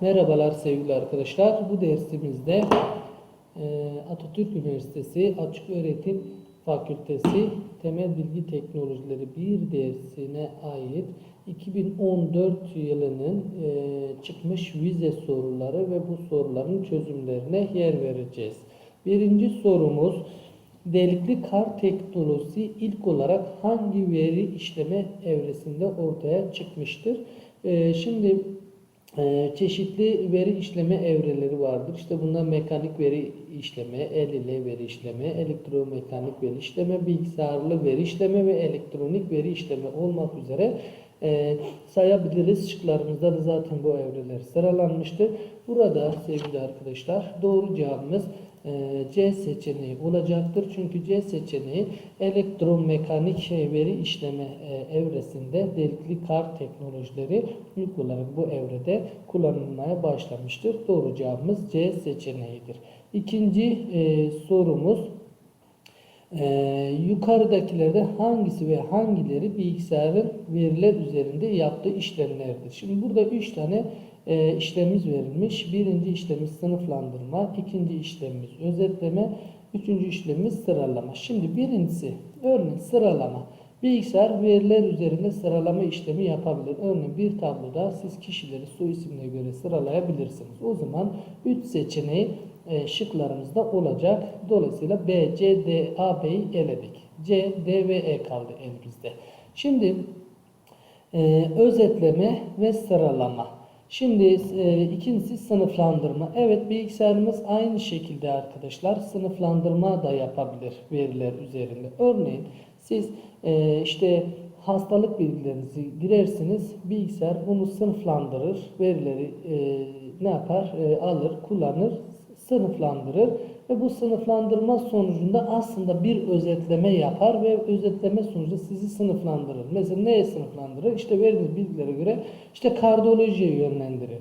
Merhabalar sevgili arkadaşlar. Bu dersimizde e, Atatürk Üniversitesi Açık Öğretim Fakültesi Temel Bilgi Teknolojileri 1 dersine ait 2014 yılının e, çıkmış vize soruları ve bu soruların çözümlerine yer vereceğiz. Birinci sorumuz delikli kar teknolojisi ilk olarak hangi veri işleme evresinde ortaya çıkmıştır? E, şimdi ee, çeşitli veri işleme evreleri vardır. İşte bunlar mekanik veri işleme, el ile veri işleme, elektromekanik veri işleme, bilgisayarlı veri işleme ve elektronik veri işleme olmak üzere e, sayabiliriz. Şıklarımızda da zaten bu evreler sıralanmıştı. Burada sevgili arkadaşlar doğru cevabımız e, C seçeneği olacaktır. Çünkü C seçeneği elektromekanik veri işleme e, evresinde delikli kar teknolojileri ilk olarak bu evrede kullanılmaya başlamıştır. Doğru cevabımız C seçeneğidir. İkinci e, sorumuz ee, yukarıdakilerde hangisi ve hangileri bilgisayarın veriler üzerinde yaptığı işlemlerdir? Şimdi burada üç tane e, işlemimiz verilmiş. Birinci işlemimiz sınıflandırma, ikinci işlemimiz özetleme, üçüncü işlemimiz sıralama. Şimdi birincisi örneğin sıralama. Bilgisayar veriler üzerinde sıralama işlemi yapabilir. Örneğin bir tabloda siz kişileri soy isimine göre sıralayabilirsiniz. O zaman 3 seçeneği e, şıklarımızda olacak. Dolayısıyla B, C, D, A, B'yi eledik. C, D ve E kaldı elimizde. Şimdi e, özetleme ve sıralama. Şimdi e, ikincisi sınıflandırma. Evet bilgisayarımız aynı şekilde arkadaşlar sınıflandırma da yapabilir veriler üzerinde. Örneğin siz e, işte hastalık bilgilerinizi girersiniz bilgisayar bunu sınıflandırır verileri e, ne yapar e, alır kullanır sınıflandırır ve bu sınıflandırma sonucunda aslında bir özetleme yapar ve özetleme sonucunda sizi sınıflandırır. Mesela neye sınıflandırır? İşte verdiğiniz bilgilere göre işte kardiyolojiye yönlendirir.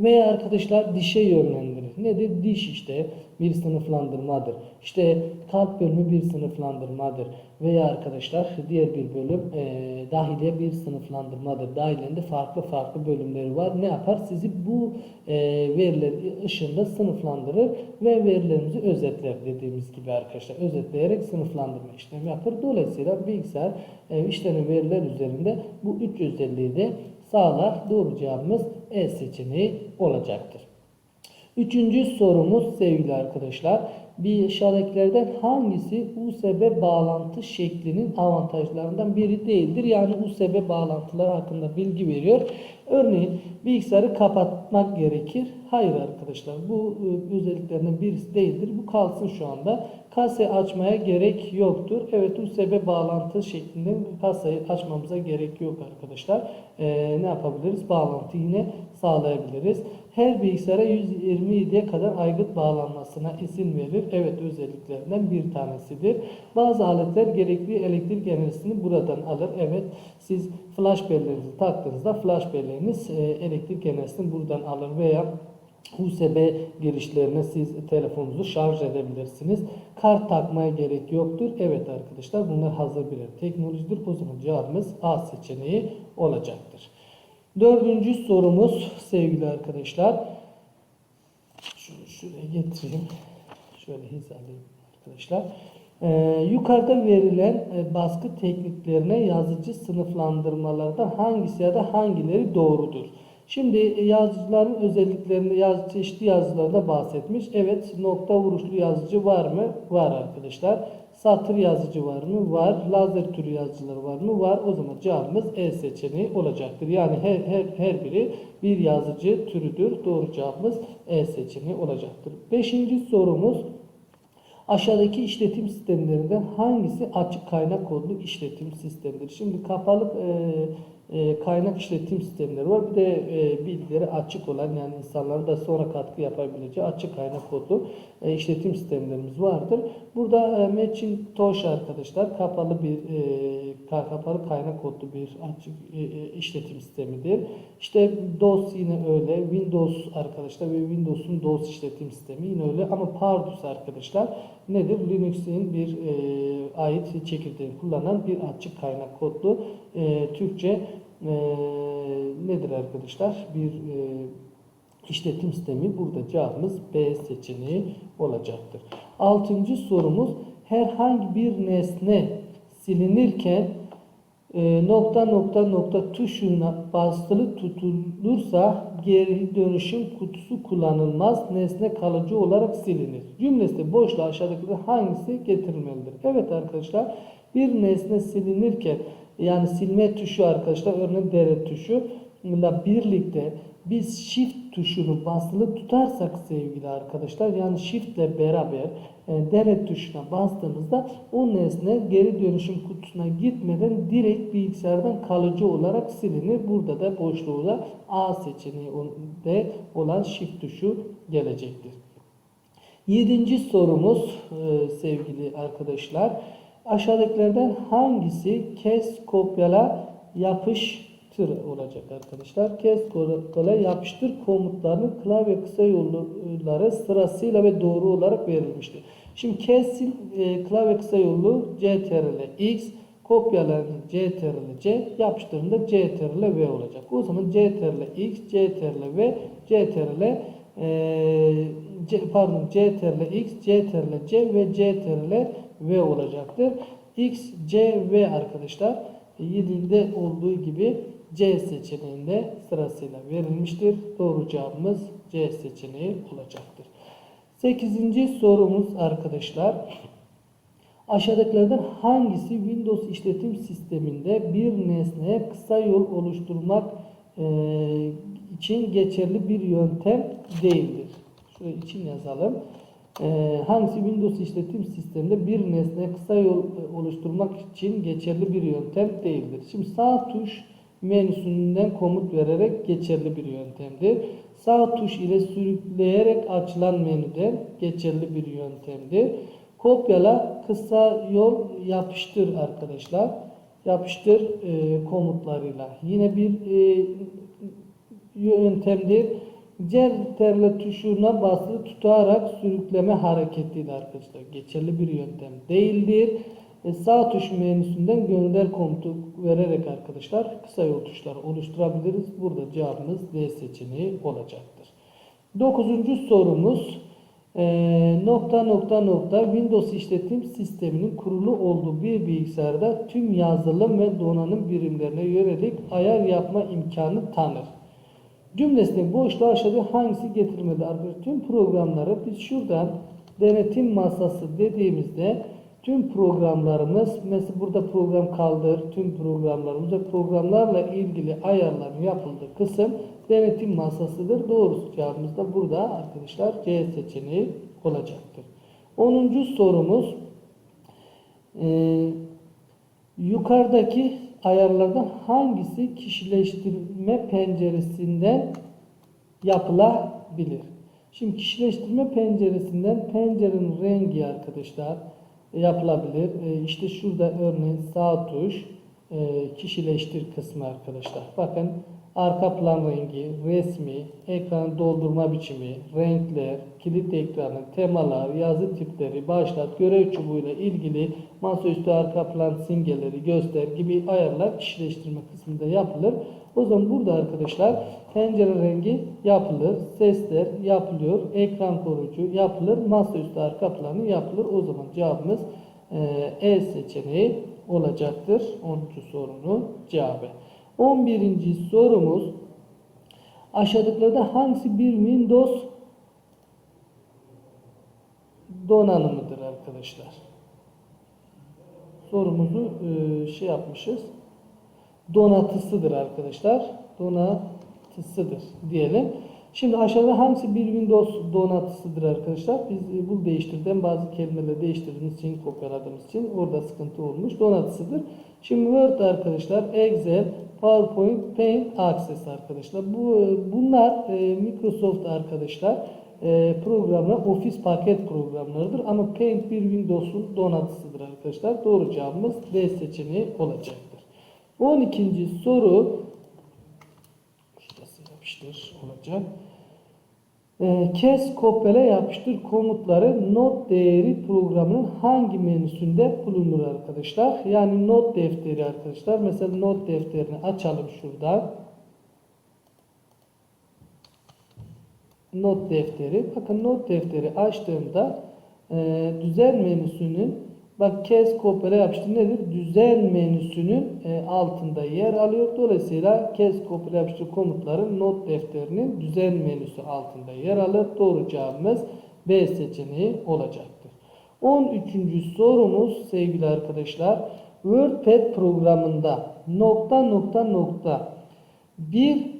Veya arkadaşlar dişe yönlendirir. Nedir? Diş işte bir sınıflandırmadır. İşte kalp bölümü bir sınıflandırmadır. Veya arkadaşlar diğer bir bölüm e, dahiliye bir sınıflandırmadır. Dahilinde farklı farklı bölümleri var. Ne yapar? Sizi bu e, veriler ışığında sınıflandırır ve verilerimizi özetler dediğimiz gibi arkadaşlar. Özetleyerek sınıflandırma işlemi yapar. Dolayısıyla bilgisayar e, işlenen veriler üzerinde bu üç özelliği de sağlar. Doğru cevabımız E seçeneği olacaktır. Üçüncü sorumuz sevgili arkadaşlar. Bir aşağıdakilerden hangisi USB bağlantı şeklinin avantajlarından biri değildir? Yani USB bağlantıları hakkında bilgi veriyor. Örneğin bilgisayarı kapatmak gerekir. Hayır arkadaşlar bu e, özelliklerinden birisi değildir. Bu kalsın şu anda. Kase açmaya gerek yoktur. Evet USB bağlantı şeklinde kasayı açmamıza gerek yok arkadaşlar. Ee, ne yapabiliriz? Bağlantı yine sağlayabiliriz. Her bilgisayara 127'ye kadar aygıt bağlanmasına izin verir. Evet özelliklerinden bir tanesidir. Bazı aletler gerekli elektrik enerjisini buradan alır. Evet siz flash belleğinizi taktığınızda flash belleğiniz e, elektrik enerjisini buradan alır veya USB girişlerine siz telefonunuzu şarj edebilirsiniz. Kart takmaya gerek yoktur. Evet arkadaşlar bunlar hazır birer teknolojidir. O zaman cevabımız A seçeneği olacaktır. Dördüncü sorumuz sevgili arkadaşlar. Şunu şuraya getireyim. Şöyle hizalayayım arkadaşlar. Ee, yukarıda verilen e, baskı tekniklerine yazıcı sınıflandırmalardan hangisi ya da hangileri doğrudur? Şimdi yazıcıların özelliklerini yaz, çeşitli yazılarda bahsetmiş. Evet nokta vuruşlu yazıcı var mı? Var arkadaşlar. Satır yazıcı var mı? Var. Lazer türü yazıcılar var mı? Var. O zaman cevabımız E seçeneği olacaktır. Yani her, her, her biri bir yazıcı türüdür. Doğru cevabımız E seçeneği olacaktır. Beşinci sorumuz Aşağıdaki işletim sistemlerinden hangisi açık kaynak kodlu işletim sistemidir? Şimdi kapalı e, e, kaynak işletim sistemleri var. Bir de e, bilgileri açık olan yani insanların da sonra katkı yapabileceği açık kaynak kodlu e, işletim sistemlerimiz vardır. Burada e, Macintosh arkadaşlar kapalı bir e, kapalı kaynak kodlu bir açık e, e, işletim sistemidir. İşte DOS yine öyle. Windows arkadaşlar ve Windows'un DOS işletim sistemi yine öyle ama Pardus arkadaşlar nedir? Linux'in bir e, ait çekirdeğini kullanan bir açık kaynak kodlu e, Türkçe e, nedir arkadaşlar? Bir e, işletim sistemi burada cevabımız B seçeneği olacaktır. Altıncı sorumuz herhangi bir nesne silinirken e, nokta nokta nokta tuşuna basılı tutulursa geri dönüşüm kutusu kullanılmaz. Nesne kalıcı olarak silinir. Cümlesi boşluğa aşağıdakilerden hangisi getirilmelidir? Evet arkadaşlar bir nesne silinirken yani silme tuşu arkadaşlar örneğin dere tuşu ile birlikte biz shift tuşunu basılı tutarsak sevgili arkadaşlar yani shift ile beraber e, dere tuşuna bastığımızda o nesne geri dönüşüm kutusuna gitmeden direkt bilgisayardan kalıcı olarak silinir. Burada da boşluğunda A seçeneğinde olan shift tuşu gelecektir. Yedinci sorumuz e, sevgili arkadaşlar. Aşağıdakilerden hangisi kes, kopyala, yapıştır olacak arkadaşlar. Kes, kopyala, yapıştır komutlarının klavye kısa yolları sırasıyla ve doğru olarak verilmiştir. Şimdi kesin e, klavye kısa yolu CTRL X, kopyaların CTRL C, yapıştırında CTRL V olacak. O zaman CTRL X, CTRL V, CTRL e, C, pardon CTRL X, CTRL C ve CTRL V olacaktır. X, C, V arkadaşlar 7'de olduğu gibi C seçeneğinde sırasıyla verilmiştir. Doğru cevabımız C seçeneği olacaktır. 8. sorumuz arkadaşlar. Aşağıdakilerden hangisi Windows işletim sisteminde bir nesneye kısa yol oluşturmak e, için geçerli bir yöntem değildir? Şöyle için yazalım. E, hangisi Windows işletim sisteminde bir nesneye kısa yol e, oluşturmak için geçerli bir yöntem değildir? Şimdi sağ tuş menüsünden komut vererek geçerli bir yöntemdir. Sağ tuş ile sürükleyerek açılan menüden geçerli bir yöntemdir. Kopyala kısa yol yapıştır arkadaşlar. Yapıştır e, komutlarıyla. Yine bir e, yöntemdir. CTRL tuşuna basılı tutarak sürükleme hareketiyle arkadaşlar. Geçerli bir yöntem değildir. E, sağ tuş menüsünden gönder komutu vererek arkadaşlar kısa yol tuşları oluşturabiliriz. Burada cevabımız D seçeneği olacaktır. Dokuzuncu sorumuz e, nokta nokta nokta Windows işletim sisteminin kurulu olduğu bir bilgisayarda tüm yazılım ve donanım birimlerine yönelik ayar yapma imkanı tanır. Cümlesinin boşluğa aşağıda hangisi getirmedi arkadaşlar? Tüm programları biz şuradan denetim masası dediğimizde tüm programlarımız mesela burada program kaldır tüm programlarımızda programlarla ilgili ayarların yapıldığı kısım denetim masasıdır. Doğrusu cevabımız da burada arkadaşlar C seçeneği olacaktır. 10. sorumuz e, yukarıdaki ayarlardan hangisi kişileştirme penceresinden yapılabilir? Şimdi kişileştirme penceresinden pencerenin rengi arkadaşlar yapılabilir. E, işte şurada örneğin sağ tuş e, kişileştir kısmı arkadaşlar. Bakın arka plan rengi, resmi, ekran doldurma biçimi, renkler, kilit ekranı, temalar, yazı tipleri, başlat, görev çubuğuyla ilgili masaüstü arka plan simgeleri, göster gibi ayarlar kişileştirme kısmında yapılır. O zaman burada arkadaşlar pencere rengi yapılır, sesler yapılıyor, ekran koruyucu yapılır, masaüstü arka planı yapılır. O zaman cevabımız E seçeneği olacaktır. 10. sorunun cevabı. 11. sorumuz aşağıdakilerden hangisi bir Windows donanımıdır arkadaşlar? Sorumuzu e, şey yapmışız. Donatısıdır arkadaşlar. Donatısıdır diyelim. Şimdi aşağıda hangisi bir Windows donatısıdır arkadaşlar? Biz e, bu değiştirden bazı kelimeleri değiştirdiğimiz için, kopyaladığımız için orada sıkıntı olmuş. Donatısıdır. Şimdi Word arkadaşlar, Excel, PowerPoint, Paint, Access arkadaşlar. Bu e, bunlar Microsoft arkadaşlar programlar Office paket programlarıdır ama Paint bir Windows'un donatısıdır arkadaşlar. Doğru cevabımız D seçeneği olacaktır. 12. soru şurası yapıştır olacak. E, kes, kopyala, yapıştır komutları not değeri programının hangi menüsünde bulunur arkadaşlar? Yani not defteri arkadaşlar. Mesela not defterini açalım şurada. Not defteri. Bakın not defteri açtığımda e, düzen menüsünün bak kes kopyala yapıştır nedir? Düzen menüsünün e, altında yer alıyor. Dolayısıyla kes kopyala yapıştır komutların not defterinin düzen menüsü altında yer alır. Doğru cevabımız B seçeneği olacaktır. 13. sorumuz sevgili arkadaşlar. WordPad programında nokta nokta nokta bir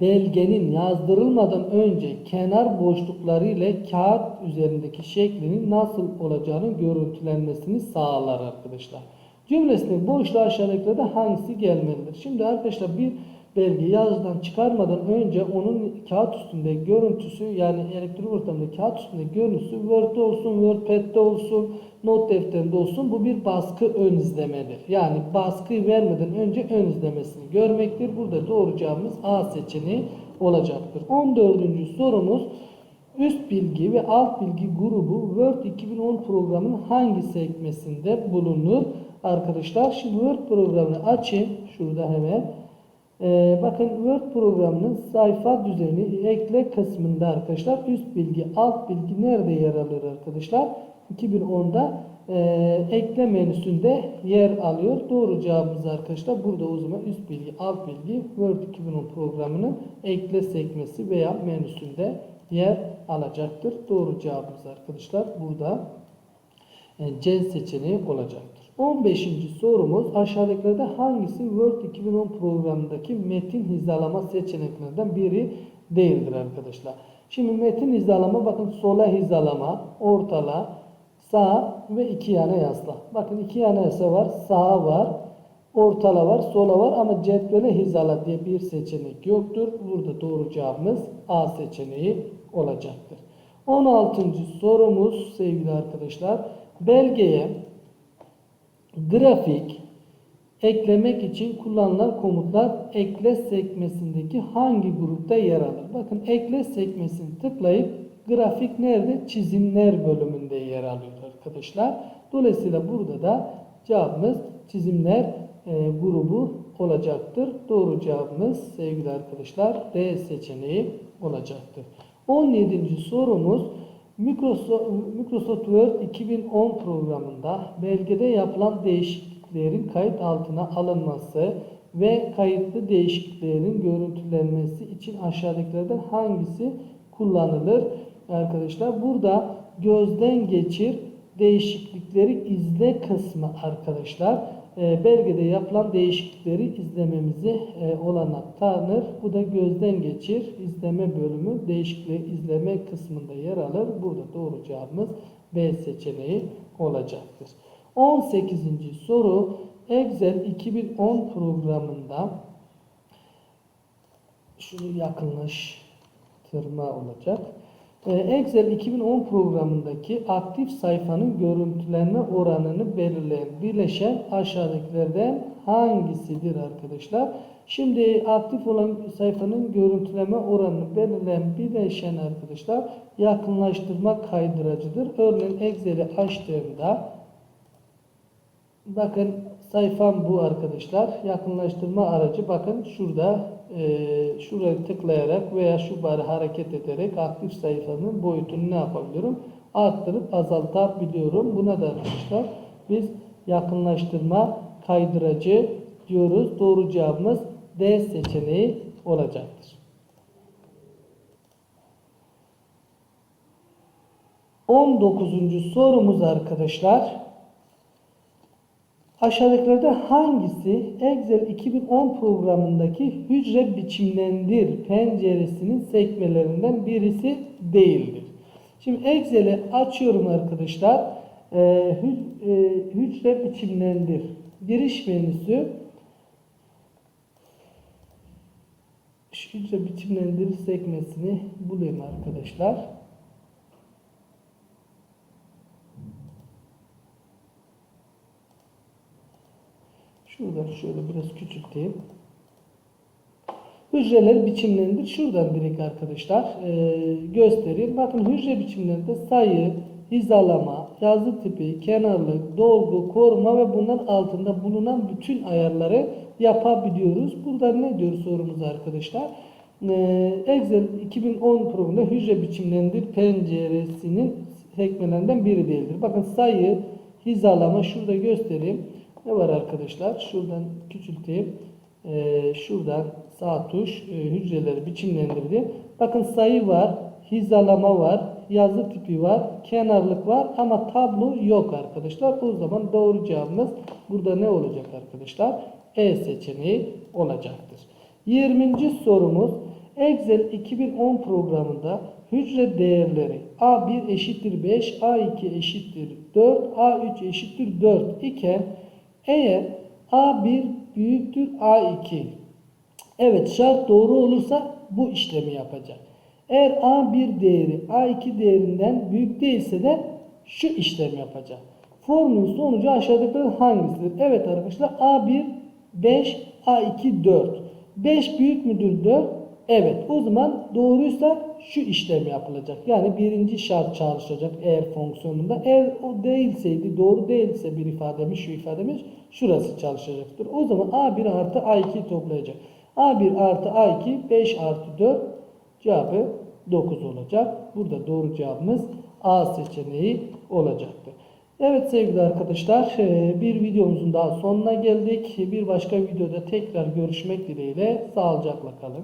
belgenin yazdırılmadan önce kenar boşlukları ile kağıt üzerindeki şeklinin nasıl olacağını görüntülenmesini sağlar arkadaşlar. Cümlesinde boşluğa aşağıdakilerde hangisi gelmelidir? Şimdi arkadaşlar bir belge yazıdan çıkarmadan önce onun kağıt üstünde görüntüsü yani elektrik ortamında kağıt üstünde görüntüsü Word'de olsun, WordPad'de olsun, not defterinde olsun bu bir baskı ön izlemedir. Yani baskıyı vermeden önce ön izlemesini görmektir. Burada doğru cevabımız A seçeneği olacaktır. 14. sorumuz üst bilgi ve alt bilgi grubu Word 2010 programının hangi sekmesinde bulunur? Arkadaşlar şimdi Word programını açayım. Şurada hemen. Ee, bakın Word programının sayfa düzeni ekle kısmında arkadaşlar üst bilgi alt bilgi nerede yer alıyor arkadaşlar? 2010'da e, ekle menüsünde yer alıyor. Doğru cevabımız arkadaşlar burada o zaman üst bilgi alt bilgi Word 2010 programının ekle sekmesi veya menüsünde yer alacaktır. Doğru cevabımız arkadaşlar burada e, C seçeneği olacaktır. 15. sorumuz aşağıdakilerde hangisi Word 2010 programındaki metin hizalama seçeneklerinden biri değildir arkadaşlar. Şimdi metin hizalama bakın sola hizalama, ortala, sağ ve iki yana yasla. Bakın iki yana yasla var, sağ var, ortala var, sola var ama cetvele hizala diye bir seçenek yoktur. Burada doğru cevabımız A seçeneği olacaktır. 16. sorumuz sevgili arkadaşlar belgeye grafik eklemek için kullanılan komutlar ekle sekmesindeki hangi grupta yer alır? Bakın ekle sekmesini tıklayıp grafik nerede? Çizimler bölümünde yer alıyor arkadaşlar. Dolayısıyla burada da cevabımız çizimler e, grubu olacaktır. Doğru cevabımız sevgili arkadaşlar D seçeneği olacaktır. 17. sorumuz Microsoft, Word 2010 programında belgede yapılan değişikliklerin kayıt altına alınması ve kayıtlı değişikliklerin görüntülenmesi için aşağıdakilerden hangisi kullanılır? Arkadaşlar burada gözden geçir değişiklikleri izle kısmı arkadaşlar belgede yapılan değişiklikleri izlememizi e, olanak tanır. Bu da gözden geçir izleme bölümü değişiklikleri izleme kısmında yer alır. Burada doğru cevabımız B seçeneği olacaktır. 18. soru Excel 2010 programında şunu yakınlaştırma olacak. Ee, Excel 2010 programındaki aktif sayfanın görüntülenme oranını belirleyen bileşen aşağıdakilerden hangisidir arkadaşlar? Şimdi aktif olan sayfanın görüntüleme oranını belirleyen bileşen arkadaşlar yakınlaştırma kaydıracıdır. Örneğin Excel'i açtığımda bakın sayfam bu arkadaşlar. Yakınlaştırma aracı bakın şurada e, şuraya tıklayarak veya şu barı hareket ederek aktif sayfanın boyutunu ne yapabiliyorum? Arttırıp azaltabiliyorum. Buna da arkadaşlar biz yakınlaştırma kaydıracı diyoruz. Doğru cevabımız D seçeneği olacaktır. 19. sorumuz arkadaşlar. Aşağıdakilerden hangisi Excel 2010 programındaki hücre biçimlendir penceresinin sekmelerinden birisi değildir? Şimdi Excel'i açıyorum arkadaşlar. Ee, hü- e, hücre biçimlendir. Giriş menüsü. Şu hücre biçimlendir sekmesini bulayım arkadaşlar. Şuradan şöyle biraz küçülteyim. Hücreler biçimlendir. Şuradan direkt arkadaşlar e, göstereyim. Bakın hücre biçimlerinde sayı, hizalama, yazı tipi, kenarlık, dolgu, koruma ve bunların altında bulunan bütün ayarları yapabiliyoruz. Burada ne diyor sorumuz arkadaşlar? Ee, Excel 2010 programında hücre biçimlendir penceresinin sekmelerinden biri değildir. Bakın sayı, hizalama şurada göstereyim. Ne var arkadaşlar? Şuradan küçülteyim. Ee, şuradan sağ tuş e, hücreleri biçimlendirdi. Bakın sayı var, hizalama var, yazı tipi var, kenarlık var ama tablo yok arkadaşlar. O zaman doğru cevabımız burada ne olacak arkadaşlar? E seçeneği olacaktır. 20. sorumuz Excel 2010 programında hücre değerleri A1 eşittir 5, A2 eşittir 4, A3 eşittir 4 iken eğer A1 büyüktür A2 Evet şart doğru olursa bu işlemi yapacak. Eğer A1 değeri A2 değerinden büyük değilse de şu işlem yapacak. Formülün sonucu aşağıdakilerin hangisidir? Evet arkadaşlar A1 5 A2 4. 5 büyük müdür 4? Evet. O zaman doğruysa şu işlem yapılacak. Yani birinci şart çalışacak eğer fonksiyonunda. Eğer o değilseydi, doğru değilse bir ifademiz, şu ifademiz şurası çalışacaktır. O zaman A1 artı A2'yi toplayacak. A1 artı A2 5 artı 4 cevabı 9 olacak. Burada doğru cevabımız A seçeneği olacaktır. Evet sevgili arkadaşlar e, bir videomuzun daha sonuna geldik. Bir başka videoda tekrar görüşmek dileğiyle sağlıcakla kalın.